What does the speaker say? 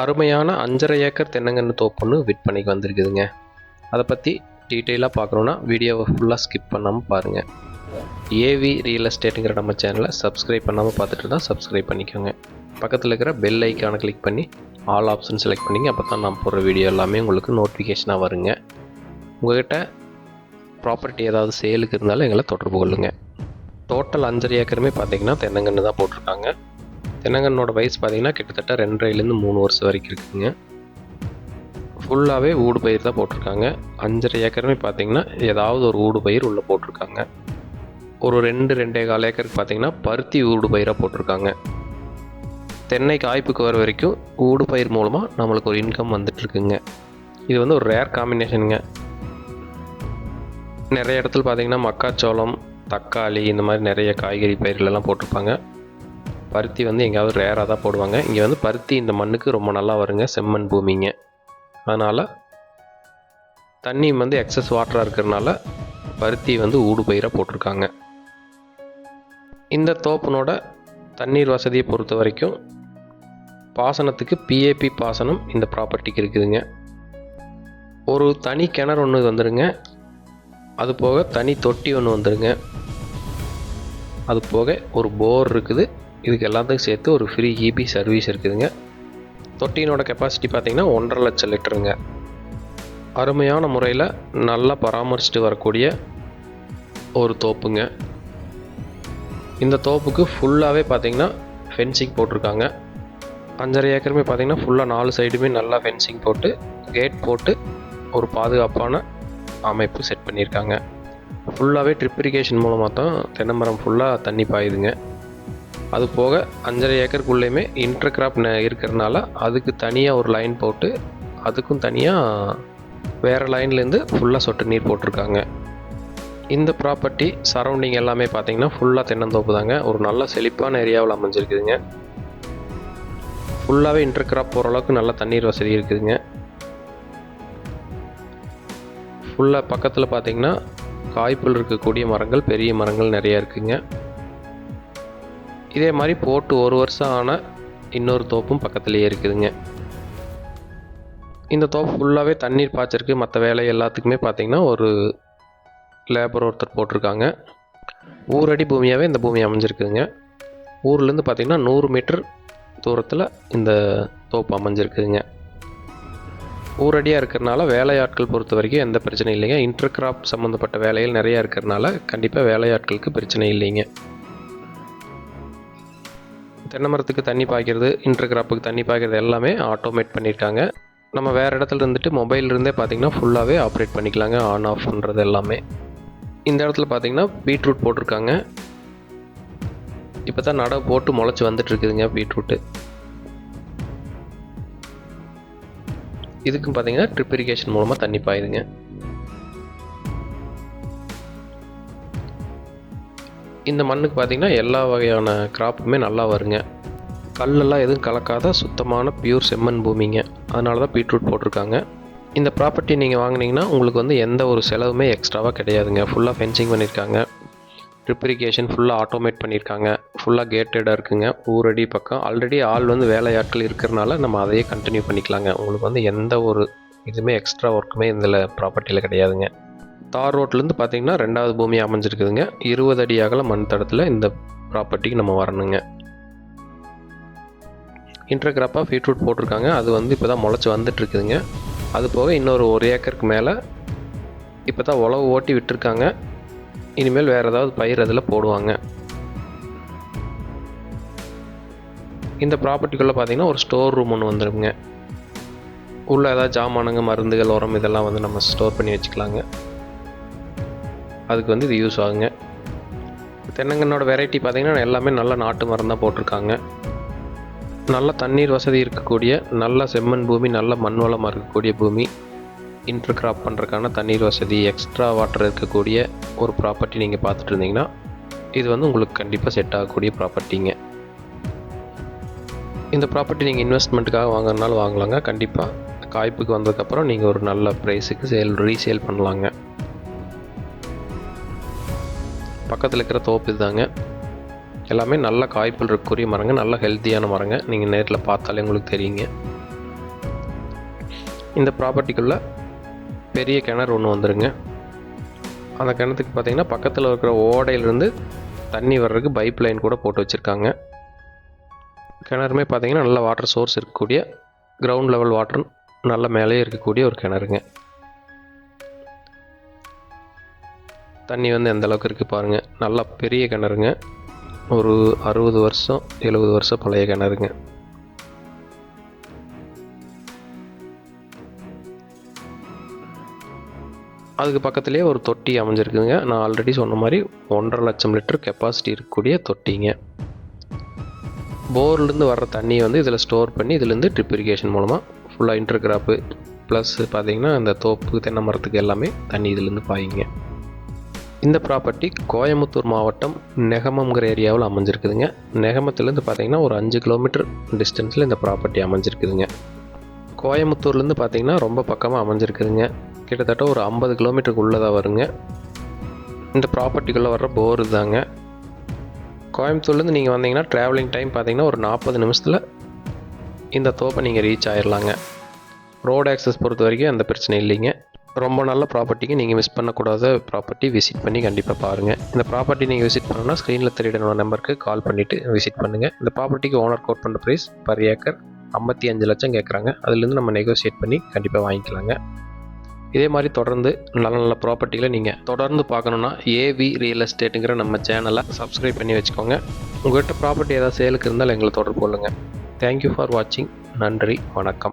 அருமையான அஞ்சரை ஏக்கர் தென்னங்கன்று தோப்புன்னு விற்பனைக்கு வந்திருக்குதுங்க. அதை பற்றி டீட்டெயிலாக பார்க்கணுன்னா வீடியோவை ஃபுல்லாக ஸ்கிப் பண்ணாமல் பாருங்கள் ஏவி ரியல் எஸ்டேட்டுங்கிற நம்ம சேனலை சப்ஸ்கிரைப் பண்ணாமல் பார்த்துட்டு தான் சப்ஸ்கிரைப் பண்ணிக்கோங்க. பக்கத்தில் இருக்கிற பெல் ஐக்கானை கிளிக் பண்ணி ஆல் ஆப்ஷன் செலக்ட் பண்ணிங்க அப்போ தான் நான் போடுற வீடியோ எல்லாமே உங்களுக்கு நோட்டிஃபிகேஷனாக வருங்க. உங்கள்கிட்ட ப்ராப்பர்ட்டி ஏதாவது சேலுக்கு இருந்தாலும் எங்களை தொடர்பு கொள்ளுங்கள் டோட்டல் அஞ்சரை ஏக்கருமே பார்த்தீங்கன்னா தென்னங்கன்று தான் போட்டிருக்காங்க. தென்னங்கன்னோட வயசு பார்த்தீங்கன்னா கிட்டத்தட்ட ரெண்டரைலேருந்து மூணு வருஷம் வரைக்கும் இருக்குங்க. ஃபுல்லாகவே ஊடு பயிர் தான் போட்டிருக்காங்க. அஞ்சரை ஏக்கருமே பார்த்தீங்கன்னா ஏதாவது ஒரு ஊடு பயிர் உள்ளே போட்டிருக்காங்க. ஒரு ரெண்டு ரெண்டே கால் ஏக்கருக்கு பார்த்தீங்கன்னா பருத்தி ஊடு பயிராக போட்டிருக்காங்க. தென்னை காய்ப்புக்கு வர வரைக்கும் ஊடு பயிர் மூலமாக நம்மளுக்கு ஒரு இன்கம் வந்துட்டுருக்குங்க. இது வந்து ஒரு ரேர் காம்பினேஷனுங்க நிறைய இடத்துல பார்த்தீங்கன்னா மக்காச்சோளம் தக்காளி இந்த மாதிரி நிறைய காய்கறி பயிர்களெல்லாம் போட்டிருப்பாங்க. பருத்தி வந்து எங்கேயாவது ரேராக தான் போடுவாங்க. இங்கே வந்து பருத்தி இந்த மண்ணுக்கு ரொம்ப நல்லா வருங்க செம்மண் பூமிங்க. அதனால் தண்ணி வந்து எக்ஸஸ் வாட்டராக இருக்கிறனால பருத்தி வந்து ஊடு பயிராக போட்டிருக்காங்க. இந்த தோப்பனோட தண்ணீர் வசதியை பொறுத்த வரைக்கும் பாசனத்துக்கு பிஏபி பாசனம் இந்த ப்ராப்பர்ட்டிக்கு இருக்குதுங்க. ஒரு தனி கிணறு ஒன்று வந்துடுங்க அது போக தனி தொட்டி ஒன்று வந்துடுங்க அது போக ஒரு போர் இருக்குது. இதுக்கு எல்லாத்துக்கும் சேர்த்து ஒரு ஃப்ரீ இபி சர்வீஸ் இருக்குதுங்க. தொட்டியினோட கெப்பாசிட்டி பார்த்தீங்கன்னா ஒன்றரை லட்சம் லிட்டருங்க. அருமையான முறையில் நல்லா பராமரிச்சுட்டு வரக்கூடிய ஒரு தோப்புங்க. இந்த தோப்புக்கு ஃபுல்லாகவே பார்த்தீங்கன்னா ஃபென்சிங் போட்டிருக்காங்க. அஞ்சரை ஏக்கருமே பார்த்தீங்கன்னா ஃபுல்லாக நாலு சைடுமே நல்லா ஃபென்சிங் போட்டு கேட் போட்டு ஒரு பாதுகாப்பான அமைப்பு செட் பண்ணியிருக்காங்க. ஃபுல்லாகவே ட்ரிப் இரிகேஷன் மூலமாக தான் தென்னமரம் ஃபுல்லாக தண்ணி பாயுதுங்க. அது போக அஞ்சரை ஏக்கருக்குள்ளேயுமே இன்டர் கிராப் இருக்கிறனால அதுக்கு தனியாக ஒரு லைன் போட்டு அதுக்கும் தனியாக வேறு லைன்லேருந்து ஃபுல்லாக சொட்டு நீர் போட்டிருக்காங்க. இந்த ப்ராப்பர்ட்டி சரௌண்டிங் எல்லாமே பார்த்தீங்கன்னா ஃபுல்லாக தென்னந்தோப்பு தாங்க. ஒரு நல்ல செழிப்பான ஏரியாவில் அமைஞ்சிருக்குதுங்க. ஃபுல்லாகவே இன்டர் கிராப் போகிற அளவுக்கு நல்ல தண்ணீர் வசதி இருக்குதுங்க. ஃபுல்லாக பக்கத்தில் பார்த்தீங்கன்னா காய்ப்புல் இருக்கக்கூடிய மரங்கள் பெரிய மரங்கள் நிறையா இருக்குதுங்க இதே மாதிரி போட்டு ஒரு வருஷம் ஆன இன்னொரு தோப்பும் பக்கத்துலேயே இருக்குதுங்க. இந்த தோப்பு ஃபுல்லாகவே தண்ணீர் பாய்ச்சிருக்கு மற்ற வேலை எல்லாத்துக்குமே பார்த்தீங்கன்னா ஒரு லேபர் ஒருத்தர் போட்டிருக்காங்க. ஊரடி பூமியாகவே இந்த பூமி அமைஞ்சிருக்குதுங்க. ஊர்லேருந்து பார்த்திங்கன்னா நூறு மீட்டர் தூரத்தில் இந்த தோப்பு அமைஞ்சிருக்குதுங்க. ஊரடியாக இருக்கிறனால வேலையாட்கள் பொறுத்த வரைக்கும் எந்த பிரச்சனையும் இல்லைங்க. இன்டர் கிராப் சம்மந்தப்பட்ட வேலைகள் நிறையா இருக்கிறனால கண்டிப்பாக வேலையாட்களுக்கு பிரச்சனை இல்லைங்க. தென்னை மரத்துக்கு தண்ணி பாய்க்கிறது இன்டர் கிராப்புக்கு தண்ணி பாய்க்கிறது எல்லாமே ஆட்டோமேட் பண்ணியிருக்காங்க நம்ம வேறு இடத்துல இருந்துட்டு மொபைல் இருந்தே பார்த்தீங்கன்னா ஃபுல்லாகவே ஆப்ரேட் பண்ணிக்கலாங்க ஆன் ஆஃப் பண்ணுறது எல்லாமே. இந்த இடத்துல பார்த்தீங்கன்னா பீட்ரூட் போட்டிருக்காங்க. இப்போ தான் நடவு போட்டு முளைச்சி வந்துட்டுருக்குதுங்க பீட்ரூட்டு இதுக்கும் பார்த்தீங்கன்னா ட்ரிப் இரிகேஷன் மூலமாக தண்ணி பாயுதுங்க. இந்த மண்ணுக்கு பார்த்தீங்கன்னா எல்லா வகையான கிராப்புமே நல்லா வருங்க. கல்லெல்லாம் எதுவும் கலக்காத சுத்தமான பியூர் செம்மண் பூமிங்க. அதனால தான் பீட்ரூட் போட்டிருக்காங்க. இந்த ப்ராப்பர்ட்டி நீங்கள் வாங்கினீங்கன்னா உங்களுக்கு வந்து எந்த ஒரு செலவுமே எக்ஸ்ட்ராவாக கிடையாதுங்க. ஃபுல்லாக ஃபென்சிங் பண்ணியிருக்காங்க. ட்ரிப்ரிகேஷன் ஃபுல்லாக ஆட்டோமேட் பண்ணியிருக்காங்க. ஃபுல்லாக கேட்டடாக இருக்குங்க. ஊரடி பக்கம். ஆல்ரெடி ஆள் வந்து வேலையாட்கள் இருக்கிறனால நம்ம அதையே கண்டினியூ பண்ணிக்கலாங்க. உங்களுக்கு வந்து எந்த ஒரு இதுவுமே எக்ஸ்ட்ரா ஒர்க்குமே இதில் ப்ராப்பர்ட்டியில் கிடையாதுங்க. தார் ரோட்லேருந்து பார்த்தீங்கன்னா ரெண்டாவது பூமி அமைஞ்சிருக்குதுங்க. இருபது அடி அகல மண் தடத்தில் இந்த ப்ராப்பர்ட்டிக்கு நம்ம வரணுங்க. இன்டர்கிராப்பாக பீட்ரூட் போட்டிருக்காங்க. அது வந்து இப்போ தான் முளைச்சி வந்துட்டுருக்குதுங்க. அது போக இன்னொரு ஒரு ஏக்கருக்கு மேலே இப்போ தான் உழவு ஓட்டி விட்டுருக்காங்க. இனிமேல் வேறு ஏதாவது பயிர் அதில் போடுவாங்க. இந்த ப்ராப்பர்ட்டிக்குள்ளே பார்த்தீங்கன்னா ஒரு ஸ்டோர் ரூம் ஒன்று வந்துருங்க. உள்ளே ஏதாவது ஜாமானுங்க மருந்துகள் உரம் இதெல்லாம் வந்து நம்ம ஸ்டோர் பண்ணி வச்சுக்கலாங்க. அதுக்கு வந்து இது யூஸ் ஆகுங்க. தென்னங்கன்னோட வெரைட்டி பார்த்தீங்கன்னா எல்லாமே நல்ல நாட்டு மரம் தான் போட்டிருக்காங்க. நல்ல தண்ணீர் வசதி இருக்கக்கூடிய நல்ல செம்மண் பூமி நல்ல மண் வளமாக இருக்கக்கூடிய பூமி இன்டர் கிராப் பண்ணுறதுக்கான தண்ணீர் வசதி எக்ஸ்ட்ரா வாட்டர் இருக்கக்கூடிய ஒரு ப்ராப்பர்ட்டி நீங்கள் பார்த்துட்டு இருந்தீங்கன்னா இது வந்து உங்களுக்கு கண்டிப்பாக செட் ஆகக்கூடிய ப்ராப்பர்ட்டிங்க இந்த ப்ராப்பர்ட்டி நீங்கள் இன்வெஸ்ட்மெண்ட்டுக்காக வாங்குறதுனால வாங்கலாங்க. கண்டிப்பாக காய்ப்புக்கு வந்ததுக்கப்புறம் நீங்கள் ஒரு நல்ல ப்ரைஸுக்கு சேல் ரீசேல் பண்ணலாங்க. பக்கத்தில் இருக்கிற தோப்பு இதுதாங்க. எல்லாமே நல்ல காய்ப்புகள் இருக்கக்கூடிய மரங்க. நல்ல ஹெல்த்தியான மரங்க. நீங்கள் நேரில் பார்த்தாலே உங்களுக்கு தெரியுங்க. இந்த ப்ராப்பர்ட்டிக்குள்ளே பெரிய கிணறு ஒன்று வந்துடுங்க அந்த கிணத்துக்கு பார்த்தீங்கன்னா பக்கத்தில் இருக்கிற ஓடையிலேருந்து தண்ணி வர்றதுக்கு பைப் லைன் கூட போட்டு வச்சுருக்காங்க. கிணறுமே பார்த்தீங்கன்னா நல்ல வாட்டர் சோர்ஸ் இருக்கக்கூடிய கிரவுண்ட் லெவல் வாட்டர் நல்ல மேலேயே இருக்கக்கூடிய ஒரு கிணறுங்க. தண்ணி வந்து எந்த அளவுக்கு இருக்குது பாருங்கள் நல்லா பெரிய கிணறுங்க. ஒரு அறுபது வருஷம் எழுபது வருஷம் பழைய கிணறுங்க. அதுக்கு பக்கத்துலேயே ஒரு தொட்டி அமைஞ்சிருக்குங்க நான் ஆல்ரெடி சொன்ன மாதிரி ஒன்றரை லட்சம் லிட்டர் கெப்பாசிட்டி இருக்கக்கூடிய தொட்டிங்க. போர்லேருந்து வர்ற தண்ணியை வந்து இதில் ஸ்டோர் பண்ணி இதுலேருந்து ட்ரிப் இரிகேஷன் மூலமாக ஃபுல்லாக இன்டர் கிராப்பு ப்ளஸ் பார்த்தீங்கன்னா இந்த தோப்பு தென்னை மரத்துக்கு எல்லாமே தண்ணி இதுலேருந்து பாயுங்க. இந்த ப்ராப்பர்ட்டி கோயம்புத்தூர் மாவட்டம் நெகமங்கிற ஏரியாவில் அமைஞ்சிருக்குதுங்க. நெகமத்துலேருந்து பார்த்தீங்கன்னா ஒரு அஞ்சு கிலோமீட்டர் டிஸ்டன்ஸில் இந்த ப்ராப்பர்ட்டி அமைஞ்சிருக்குதுங்க. கோயம்புத்தூர்லேருந்து பார்த்தீங்கன்னா ரொம்ப பக்கமாக அமைஞ்சிருக்குதுங்க. கிட்டத்தட்ட ஒரு ஐம்பது கிலோமீட்டருக்கு உள்ளதாக வருங்க. இந்த ப்ராப்பர்ட்டிக்குள்ளே வர்ற போர் தாங்க கோயம்புத்தூர்லேருந்து நீங்கள் வந்தீங்கன்னா ட்ராவலிங் டைம் பார்த்தீங்கன்னா ஒரு நாற்பது நிமிஷத்தில் இந்த தோப்பை நீங்கள் ரீச் ஆயிடலாங்க ரோடு ஆக்சஸ் பொறுத்த வரைக்கும் அந்த பிரச்சனை இல்லைங்க. ரொம்ப நல்ல ப்ராப்பர்ட்டிக்கு நீங்கள் மிஸ் பண்ணக்கூடாத ப்ராப்பர்ட்டி விசிட் பண்ணி கண்டிப்பாக பாருங்கள் இந்த ப்ராப்பர்ட்டி நீங்கள் விசிட் பண்ணணும்னா ஸ்க்ரீனில் தெரியிடணும் நம்பருக்கு கால் பண்ணிவிட்டு விசிட் பண்ணுங்கள் இந்த ப்ராப்பர்ட்டிக்கு ஓனர் கோட் பண்ணுற ப்ரைஸ் பர் ஏக்கர் ஐம்பத்தி அஞ்சு லட்சம் கேட்குறாங்க அதுலேருந்து நம்ம நெகோசியேட் பண்ணி கண்டிப்பாக வாங்கிக்கலாங்க. இதே மாதிரி தொடர்ந்து நல்ல நல்ல ப்ராப்பர்ட்டிகளை நீங்கள் தொடர்ந்து பார்க்கணுன்னா ஏவி ரியல் எஸ்டேட்டுங்கிற நம்ம சேனலை சப்ஸ்கிரைப் பண்ணி வச்சுக்கோங்க. உங்கள்கிட்ட ப்ராப்பர்ட்டி ஏதாவது சேலுக்கு இருந்தால் எங்களை தொடர்பு கொள்ளுங்கள் தேங்க்யூ ஃபார் வாட்சிங் நன்றி. வணக்கம்.